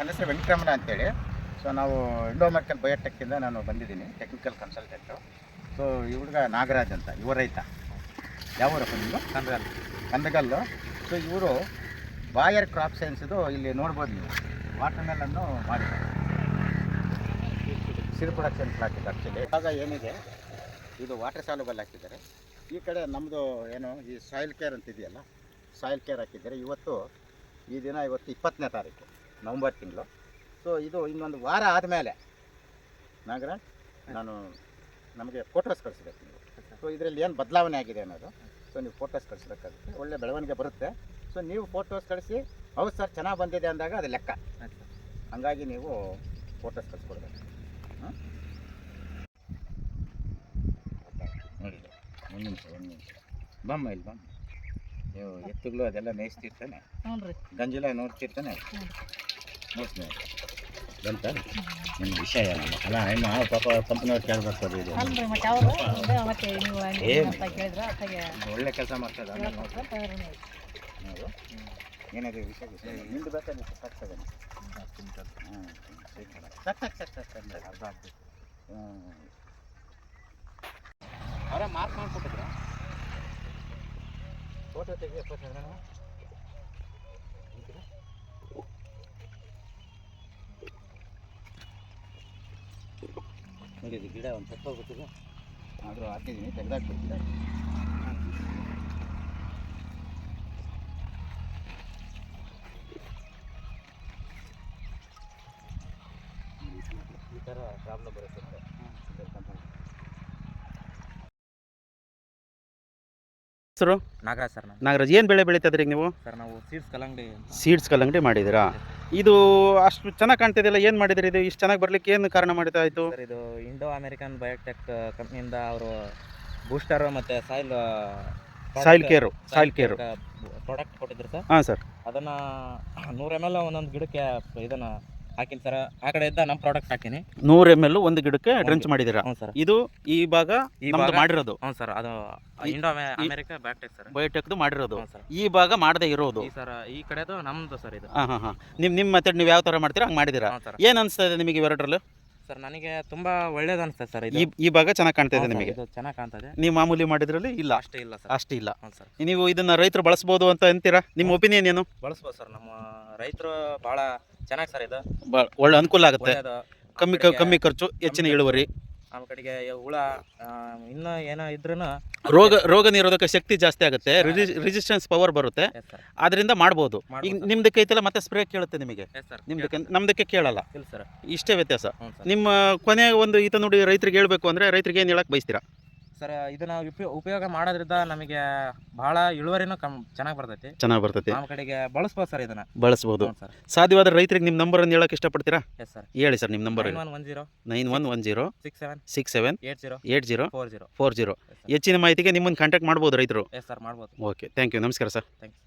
ನನ್ನ ಹೆಸರು ವೆಂಕಟರಮಣ ಅಂತೇಳಿ. ಸೊ ನಾವು ಇಂಡೋ ಅಮೆರಿಕನ್ ಬಯೋಟೆಕ್ಕಿಂದ ನಾನು ಬಂದಿದ್ದೀನಿ ಟೆಕ್ನಿಕಲ್ ಕನ್ಸಲ್ಟೆಂಟು ಸೊ ಈ ಹುಡುಗ ನಾಗರಾಜ್ ಅಂತ ಯುವ ರೈತ. ಯಾವ ಊರಪ್ಪ ನಿಮ್ಮದು ಕಂದಗಲ್ ಕಂದಗಲ್ಲು. ಸೊ ಇವರು ಬಾಯರ್ ಕ್ರಾಪ್ ಸೈನ್ಸ್ದು ಇಲ್ಲಿ ನೋಡ್ಬೋದು ನೀವು. ವಾಟರ್ ಮೆಲನ್ನು ಮಾಡಿದ್ದಾರೆ. ಸಿರು ಪ್ರೊಡಕ್ಷನ್ ಹಾಕಿದ್ದಾರೆ ಆ್ಯಕ್ಚುಲಿ ಇವಾಗ ಏನಿದೆ ಇದು ವಾಟರ್ ಸಾಲುಬಲ್ ಹಾಕಿದ್ದಾರೆ. ಈ ಕಡೆ ನಮ್ಮದು ಏನು ಈ ಸಾಯಿಲ್ ಕೇರ್ ಅಂತಿದೆಯಲ್ಲ ಸಾಯಿಲ್ ಕೇರ್ ಹಾಕಿದ್ದಾರೆ. ಇವತ್ತು ಈ ದಿನ ಇವತ್ತು ಇಪ್ಪತ್ತನೇ ತಾರೀಕು. ನವಂಬರ್ ತಿಂಗಳು. ಸೊ ಇದು ಇನ್ನೊಂದು ವಾರ ಆದಮೇಲೆ ನಾಗರಾಜ್ ನಾನು ನಮಗೆ ಫೋಟೋಸ್ ಕಳಿಸ್ಬೇಕು ನೀವು. ಸೊ ಇದರಲ್ಲಿ ಏನು ಬದಲಾವಣೆ ಆಗಿದೆ ಅನ್ನೋದು. ಸೊ ನೀವು ಫೋಟೋಸ್ ಕಳಿಸ್ಬೇಕಾಗುತ್ತೆ. ಒಳ್ಳೆ ಬೆಳವಣಿಗೆ ಬರುತ್ತೆ. ಸೊ ನೀವು ಫೋಟೋಸ್ ಕಳಿಸಿ ಹೌದು ಸರ್ ಚೆನ್ನಾಗಿ ಬಂದಿದೆ ಅಂದಾಗ ಅದು ಲೆಕ್ಕ. ಹಂಗಾಗಿ ನೀವು ಫೋಟೋಸ್ ಕಳಿಸ್ಕೊಡ್ಬೇಕು. ಹಾಂ? ನೋಡಿ ಒಂದು ನಿಮಿಷ ಒಂದು ನಿಮಿಷ. ಬಮ್ಮ ಇಲ್ಲಿ ಬಮ್ಮ. ನೀವು ಎತ್ತುಗಳು ಅದೆಲ್ಲ ಮೇಯಿಸ್ತಿರ್ತಾನೆ. ಹ್ಞೂ ರೀ ಗಂಜಲ ನೋಡ್ತಿರ್ತಾನೆ. ಬಂತ? ನಿಮ್ಮ ವಿಷಯ ಅಲ್ಲ ನಿಮ್ಮ ಪಾಪ ಕಂಪ್ನಿಯವ್ರು ಕೇಳ್ಬೇಕು ಸರ್ ಇದು. ಅಲ್ರಿ ಮತ್ತೆ ಅವರು? ಅದೇ ಮತ್ತೆ ನೀವು ಹಂಗೆ ಏನ್? ಅಂತ ಕೇಳಿದ್ರ ಅತ್ತಾಗೆ ಒಳ್ಳೆ ಕೆಲಸ ಮಾಡ್ತದೆ ಆಮೇಲೆ ನೋಡಿ ಹೇಳ್ಕೊಟ್ರೆ ತಯಾರು ಏನಾದ್ರು ವಿಷಯ ವಿಷಯ ನಿಂದು ಬೇಕಾ ನೀವು ಸಾಕ್ತದೆ ಹ್ಞೂ ಸಾಕು ಸಾಕು ಸಾಕು ಸಾಕು ಅಂದ್ರೆ ಅರ್ಧ ಆಗ್ಬೇಕು ಹ್ಞೂ ಅವರ ಮಾರ್ಕ್ ಮಾಡಿಕೊಟ್ಟಿದ್ರ? ಫೋಟೋ ತೆಗಿ ಫೋಟೋ ನೋಡಿ ಇದು ಗಿಡ ಒಂದು ಸತ್ತು ಗೊತ್ತಿಲ್ಲ ಆದರೂ ಹಾಕಿದ್ದೀನಿ ತೆಗೆದಾಕ್ಬಿಡ್ತೀರ ಈ ಥರ ಪ್ರಾಬ್ಲಮ್ ಬರುತ್ತೆ ಹೆಸರು? ನಾಗರಾಜ್ ಸರ್ ನಾಗರಾಜ್ ಏನು ಬೆಳೆ ಬೆಳೀತದ್ರಿ ನೀವು? ಸರ್ ನಾವು ಸೀಡ್ಸ್ ಕಲ್ಲಂಗಡಿ ಸೀಡ್ಸ್ ಕಲ್ಲಂಗಡಿ ಮಾಡಿದ್ದೀರಾ? ಇದು ಅಷ್ಟು ಚೆನ್ನಾಗಿ ಕಾಣ್ತಿದೆಯಲ್ಲ ಏನು ಮಾಡಿದ್ರಿ ಇದು? ಇಷ್ಟು ಚೆನ್ನಾಗಿ ಬರ್ಲಿಕ್ಕೆ ಏನು ಕಾರಣ ಮಾಡಿದ ಆಯಿತು ಸರ್ ಇದು ಇಂಡೋ ಅಮೆರಿಕನ್ ಬಯೋಟೆಕ್ ಕಂಪ್ನಿಯಿಂದ ಅವರು ಬೂಸ್ಟರ್ ಮತ್ತೆ soil soil care soil care product ಕೊಟ್ಟಿದ್ರು ಸರ್. ಹಾಂ ಸರ್. ಅದನ್ನ ನೂರ ಎಂ ಎಲ್ ಒಂದೊಂದು ಗಿಡಕ್ಕೆ ಇದನ್ನ ಹಾಕಿನಿ ಸರ್ ಆ ಕಡೆ ಇದ್ದ ನಮ್ಮ ಪ್ರಾಡಕ್ಟ್ ಹಾಕಿನಿ. ನೂರು ಎಂ ಎಲ್ ಒಂದು ಗಿಡಕ್ಕೆ ಡ್ರಿಂಚ್ ಮಾಡಿದ್ದೀರಾ? ಹ್ಞೂ ಸರ್. ಇದು ಈ ಭಾಗ ಈ ಭಾಗ ಮಾಡಿರೋದು. ಹ್ಞೂ ಸರ್ ಅದು ಇಂಡೋ ಅಮೆರಿಕ ಬಯೋಟೆಕ್ ಸರ್. ಬಯೋಟೆಕ್ದು ಮಾಡಿರೋದು. ಸರ್. ಈ ಭಾಗ ಮಾಡದೇ ಇರೋದು. ಈ ಸರ್ ಈ ಕಡೆದು ನಮ್ಮದು ಸರ್ ಇದು. ಹಾಂ ಹಾಂ ಹಾಂ. ನಿಮ್ಮ ನಿಮ್ಮ ಮೆಥಡ್ ನೀವು ಯಾವ ಥರ ಮಾಡ್ತೀರಾ ಹಂಗೆ ಮಾಡಿದ್ದೀರಾ? ಏನು ಅನಿಸ್ತಾ ಇದೆ ನಿಮಗೆ ಇವೆರಡರಲ್ಲೂ? ಸರ್ ನನಗೆ ತುಂಬಾ ಒಳ್ಳೇದು ಅನಿಸ್ತದೆ ಸರ್ ಈ ಇದು. ಈ ಭಾಗ ಚೆನ್ನಾಗಿ ಕಾಣ್ತಾ ಇದೆ ನಿಮಗೆ? ಇದು ಚೆನ್ನಾಗಿ ಇದೆ. ನೀವು ಮಾಮೂಲಿ ಮಾಡಿದ್ರಲ್ಲಿ ಇಲ್ಲ. ಅಷ್ಟೇ ಇಲ್ಲ ಸರ್. ಅಷ್ಟೇ ಇಲ್ಲ. ಸರ್. ನೀವು ಇದನ್ನ ರೈತರು ಬಳಸ್ಬೋದು ಅಂತ ಅಂತೀರಾ? ನಿಮ್ಮ ಒಪಿನಿಯನ್ ಏನು? ಬಳಸ್ಬೋದು ಸರ್ ನಮ್ಮ ರೈತರು ಬಹಳ ಚೆನ್ನಾಗಿ ಸರ್ ಇದು. ಒಳ್ಳೆ ಅನುಕೂಲ ಆಗುತ್ತೆ. ಒಳ್ಳೇದು. ಕಮ್ಮಿ ಕಮ್ಮಿ ಖರ್ಚು ಹೆಚ್ಚಿನ ಇಳುವರಿ. ನಮ್ಮ ಕಡೆಗೆ ಹುಳ ಇನ್ನೂ ಏನೋ ಇದ್ರೂ ರೋಗ ರೋಗ ನಿರೋಧಕ ಶಕ್ತಿ ಜಾಸ್ತಿ ಆಗುತ್ತೆ. ರಿಜಿಸ್ಟೆನ್ಸ್ ಪವರ್ ಬರುತ್ತೆ. ಅದರಿಂದ ಮಾಡ್ಬೋದು. ಈಗ. ನಿಮ್ದಕ್ಕೆ ಐತಲ್ಲ ಮತ್ತೆ ಸ್ಪ್ರೇ ಕೇಳುತ್ತೆ ನಿಮಗೆ? ನಿಮ್ದಕ್ಕೆ ನಮ್ದಕ್ಕೆ ಕೇಳಲ್ಲ. ಸರ್ ಇಷ್ಟೇ ವ್ಯತ್ಯಾಸ. ನಿಮ್ಮ ಕೊನೆ ಒಂದು ಈತ ನೋಡಿ ರೈತರಿಗೆ ಹೇಳ್ಬೇಕು ಅಂದ್ರೆ ರೈತರಿಗೆ ಏನು ಹೇಳಕ್ಕೆ ಬಯಸ್ತೀರಾ? ಸರ್ ಇದನ್ನ ಉಪಯೋಗ ಉಪಯೋಗ ಮಾಡೋದ್ರಿಂದ ನಮಗೆ ಬಹಳ ಇಳುವರಿನೂ ಕಮ್ ಚೆನ್ನಾಗಿ ಬರ್ತೈತಿ. ಚೆನ್ನಾಗಿ ಬರ್ತೈತಿ. ನಮ್ಮ ಕಡೆಗೆ ಬಳಸ್ಬೋದು ಸರ್ ಇದನ್ನ. ಬಳಸ್ಬೋದು. ಹ್ಞೂ ಸರ್. ಸಾಧ್ಯವಾದ ರೈತರಿಗೆ ನಿಮ್ಮ ನಂಬರ್ ಅನ್ನು ಹೇಳಕ್ ಇಷ್ಟಪಡ್ತೀರಾ? Yes sir. ಹೇಳಿ ಸರ್ ನಿಮ್ಮ number one one zero nine one one zero six seven six seven eight zero eight zero four zero. Four zero. ಹೆಚ್ಚಿನ ಮಾಹಿತಿಗೆ ನಿಮ್ಮನ್ನು ಕಾಂಟ್ಯಾಕ್ಟ್ ಮಾಡ್ಬೋದು ರೈತರು. ಎಸ್ ಸರ್ ಮಾಡ್ಬೋದು. ಓಕೆ ಥ್ಯಾಂಕ್ ಯು ನಮಸ್ಕಾರ ಸರ್. ಥ್ಯಾಂಕ್ಸ್